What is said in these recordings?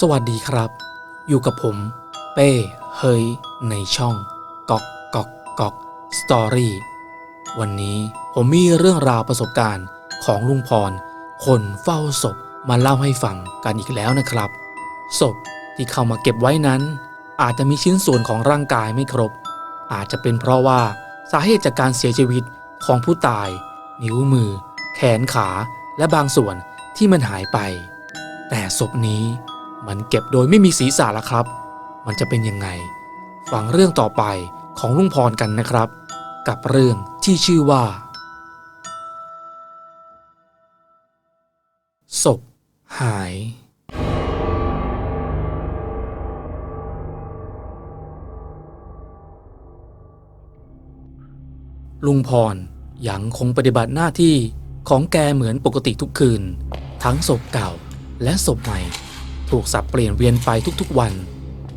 สวัสดีครับ อยู่กับผม เป้เฮยในช่องกอกกอกกอกสตอรี่วันนี้ผมมีเรื่องราวประสบการณ์ของลุงพร คนเฝ้าศพมาเล่าให้ฟังกันอีกแล้วนะครับ ศพที่เข้ามาเก็บไว้นั้น อาจจะมีชิ้นส่วนของร่างกายไม่ครบ อาจจะเป็นเพราะว่าสาเหตุจากการเสียชีวิตของผู้ตาย นิ้วมือ แขนขาและบางส่วนที่มันหายไป แต่ศพนี้ มันเก็บโดยไม่มีศีรษะละครับ มันจะเป็นยังไง ฟังเรื่องต่อไปของลุงพรกันนะครับ กับเรื่องที่ชื่อว่า ศพหาย ลุงพรยังคงปฏิบัติหน้าที่ของแกเหมือนปกติทุกคืน ทั้งศพเก่าและศพใหม่ ถูกสับเปลี่ยนเวียนไปทุกๆวัน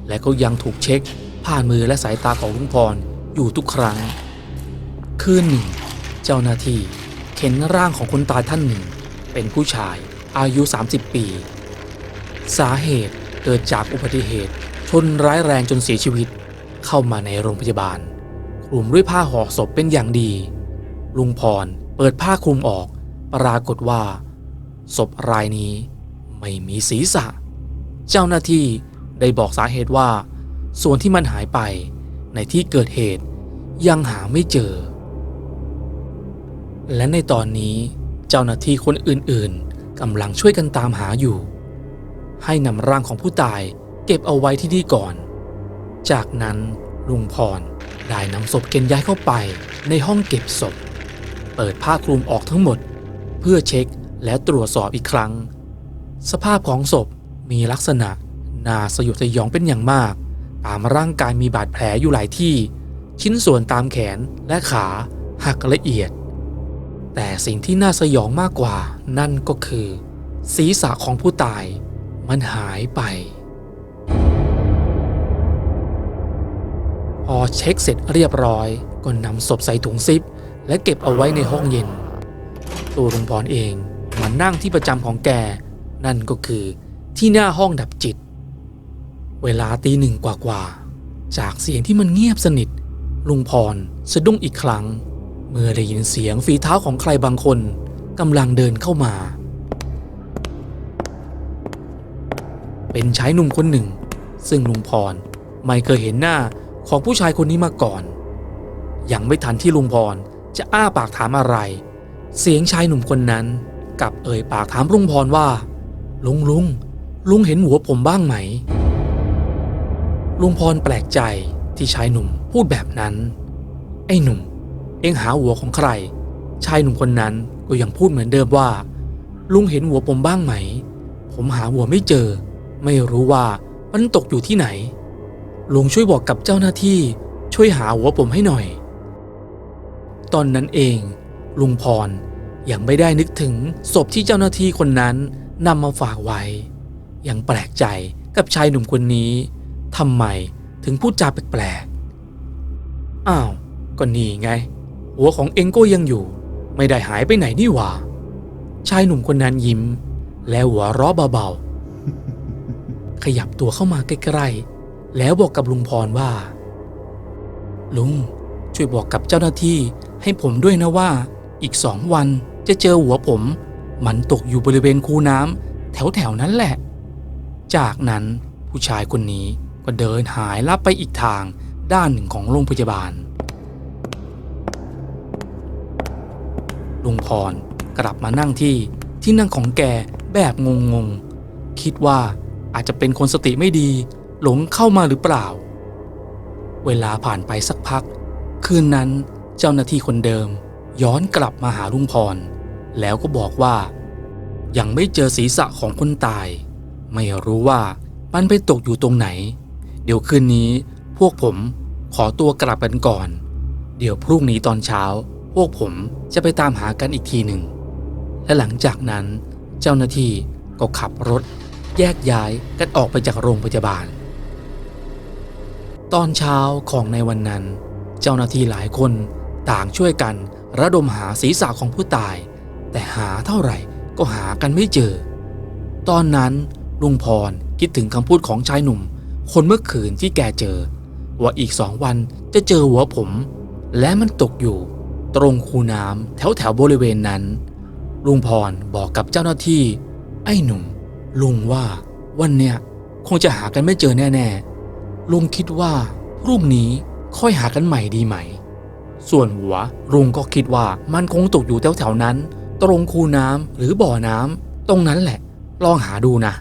และก็ยังถูกเช็ค ผ่านมือและสายตาของลุงพรอยู่ทุกครั้ง คืนหนึ่ง เจ้าหน้าที่เข็นร่างของคนตายท่านหนึ่ง เป็นผู้ชายอายุ 30 ปี สาเหตุเกิดจากอุบัติเหตุ ชนร้ายแรงจนเสียชีวิต เข้ามาในโรงพยาบาลคลุมด้วยผ้าห่อศพเป็นอย่างดี ลุงพรเปิดผ้าคลุมออก ปรากฏว่า ศพรายนี้ไม่มีศีรษะ เจ้าหน้าที่ได้บอกสาเหตุว่า ส่วนที่มันหายไปในที่เกิดเหตุยังหาไม่เจอ และในตอนนี้เจ้าหน้าที่คนอื่นๆกำลังช่วยกันตามหาอยู่ ให้นำร่างของผู้ตายเก็บเอาไว้ที่นี่ก่อน จากนั้นลุงพรได้นำศพเกณฑ์ย้ายเข้าไปในห้องเก็บศพ เปิดผ้าคลุมออกทั้งหมด เพื่อเช็คและตรวจสอบอีกครั้ง สภาพของศพ มีลักษณะน่าสยดสยองเป็นอย่างมาก ตามร่างกายมีบาดแผลอยู่หลายที่ ชิ้นส่วนตามแขนและขาหักละเอียด แต่สิ่งที่น่าสยองมากกว่า นั่นก็คือ ศีรษะของผู้ตาย มันหายไป พอเช็คเสร็จเรียบร้อยก็นำศพใส่ถุงซิป และเก็บเอาไว้ในห้องเย็น ตัวลุงพรเองมานั่งที่ประจำของแก นั่นก็คือ ที่หน้าห้องดับจิต เวลาตีหนึ่งกว่าๆ จากเสียงที่มันเงียบสนิท ลุงพรสะดุ้งอีกครั้ง เมื่อได้ยินเสียงฝีเท้าของใครบางคนกำลังเดินเข้ามา เป็นชายหนุ่มคนหนึ่ง ซึ่งลุงพรไม่เคยเห็นหน้าของผู้ชายคนนี้มาก่อน ยังไม่ทันที่ลุงพรจะอ้าปากถามอะไร เสียงชายหนุ่มคนนั้นกลับเอ่ยปากถามลุงพรว่า ลุงลุง ลุงเห็นหัวผมบ้างไหม ลุงพรแปลกใจที่ชายหนุ่มพูดแบบนั้น ไอ้หนุ่ม เอ็งหาหัวของใคร ชายหนุ่มคนนั้นก็ยังพูดเหมือนเดิมว่า ลุงเห็นหัวผมบ้างไหม ผมหาหัวไม่เจอ ไม่รู้ว่ามันตกอยู่ที่ไหน ลุงช่วยบอกกับเจ้าหน้าที่ ช่วยหาหัวผมให้หน่อย ตอนนั้นเอง ลุงพรยังไม่ได้นึกถึงศพที่เจ้าหน้าที่คนนั้นนำมาฝากไว้ ยังแปลกใจกับชายหนุ่มคนนี้ทำไมถึงพูดจาแปลกๆ อ้าว ก็นี่ไง หัวของเองก็ยังอยู่ ไม่ได้หายไปไหนนี่หว่า ชายหนุ่มคนนั้นยิ้ม แล้วหัวเราะเบาๆ ขยับตัวเข้ามาใกล้ๆ แล้วบอกกับลุงพรว่า ลุง ช่วยบอกกับเจ้าหน้าที่ให้ผมด้วยนะว่า อีกสองวันจะเจอหัวผม มันตกอยู่บริเวณคูน้ำแถวๆนั้นแหละ จากนั้นผู้ชายคนนี้ก็เดินหายลับไปอีกทางด้านหนึ่งของโรงพยาบาล ลุงพรกลับมานั่งที่ที่นั่งของแกแบบงงๆคิดว่าอาจจะเป็นคนสติไม่ดี หลงเข้ามาหรือเปล่า เวลาผ่านไปสักพัก คืนนั้นเจ้าหน้าที่คนเดิม ย้อนกลับมาหาลุงพร แล้วก็บอกว่า ยังไม่เจอศีรษะของคนตาย ไม่รู้ว่ามันไปตกอยู่ตรงไหน เดี๋ยวคืนนี้พวกผมขอตัวกลับกันก่อน เดี๋ยวพรุ่งนี้ตอนเช้า พวกผมจะไปตามหากันอีกทีหนึ่ง และหลังจากนั้น เจ้าหน้าที่ก็ขับรถ แยกย้ายกันออกไปจากโรงพยาบาล ตอนเช้าของในวันนั้น เจ้าหน้าที่หลายคนต่างช่วยกันระดมหาศีรษะของผู้ตาย แต่หาเท่าไหร่ก็หากันไม่เจอ ตอนนั้น ลุงพรคิดถึงคำพูดของชายหนุ่ม คนเมื่อคืนที่แกเจอ ว่าอีกสองวันจะเจอหัวผม และมันตกอยู่ ตรงคูน้ำแถวแถวบริเวณนั้น ลุงพรบอกกับเจ้าหน้าที่ ไอ้หนุ่ม ลุงว่าวันเนี้ยคงจะหากันไม่เจอแน่ๆ ลุงคิดว่าพรุ่งนี้ค่อยหากันใหม่ดีไหม ส่วนหัวลุงก็คิดว่ามันคงตกอยู่แถวๆนั้น ตรงคูน้ำหรือบ่อน้ำตรงนั้นแหละ ลองหาดูนะ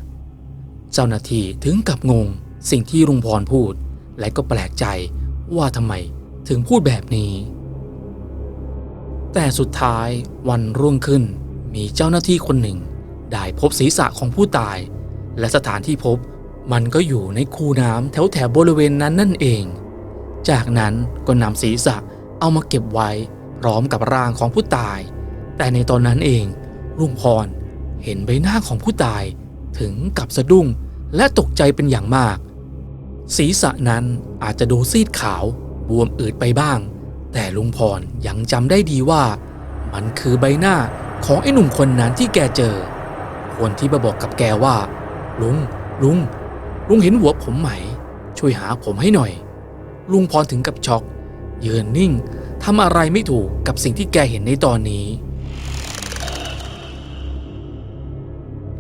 เจ้าหน้าที่ถึงกับงงสิ่งที่ลุงพรพูด และก็แปลกใจว่าทำไมถึงพูดแบบนี้ แต่สุดท้ายวันรุ่งขึ้นมีเจ้าหน้าที่คนหนึ่ง ได้พบศีรษะของผู้ตาย และสถานที่พบมันก็อยู่ในคูน้ำแถวแถวบริเวณนั้นนั่นเอง จากนั้นก็นำศีรษะเอามาเก็บไว้พร้อมกับร่างของผู้ตาย แต่ในตอนนั้นเองลุงพรเห็นใบหน้าของผู้ตายถึงกับสะดุ้ง และตกใจเป็นอย่างมาก ศีรษะนั้นอาจจะดูซีดขาวบวมอืดไปบ้าง แต่ลุงพรยังจำได้ดีว่า มันคือใบหน้าของไอ้หนุ่มคนนั้นที่แกเจอ คนที่มาบอกกับแกว่า ลุง ลุง ลุงเห็นหัวผมไหม ช่วยหาผมให้หน่อย ลุงพรถึงกับช็อก ยืนนิ่งทำอะไรไม่ถูกกับสิ่งที่แกเห็นในตอนนี้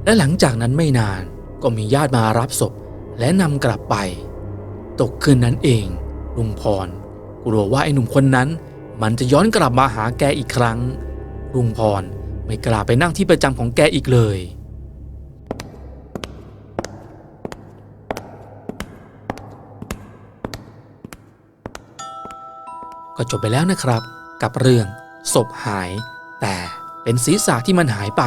และหลังจากนั้นไม่นาน ก็มีญาติมารับศพและนำกลับไป ตกคืนนั้นเอง ลุงพร กลัวว่าไอ้หนุ่มคนนั้น มันจะย้อนกลับมาหาแกอีกครั้ง ลุงพรไม่กล้าไปนั่งที่ประจำของแกอีกเลย ก็จบไปแล้วนะครับ กับเรื่องศพหาย แต่เป็นศีรษะที่มันหายไป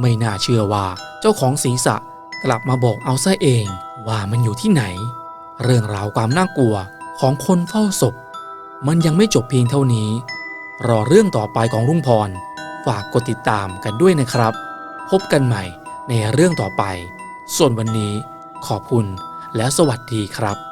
ไม่น่าเชื่อว่าเจ้าของศีรษะ กลับมาบอกเอาซะเองว่ามันอยู่ที่ไหน เรื่องราวความน่ากลัวของคนเฝ้าศพ มันยังไม่จบเพียงเท่านี้ รอเรื่องต่อไปของรุ่งพร ฝากกดติดตามกันด้วยนะครับ พบกันใหม่ในเรื่องต่อไป ส่วนวันนี้ขอบคุณและสวัสดีครับ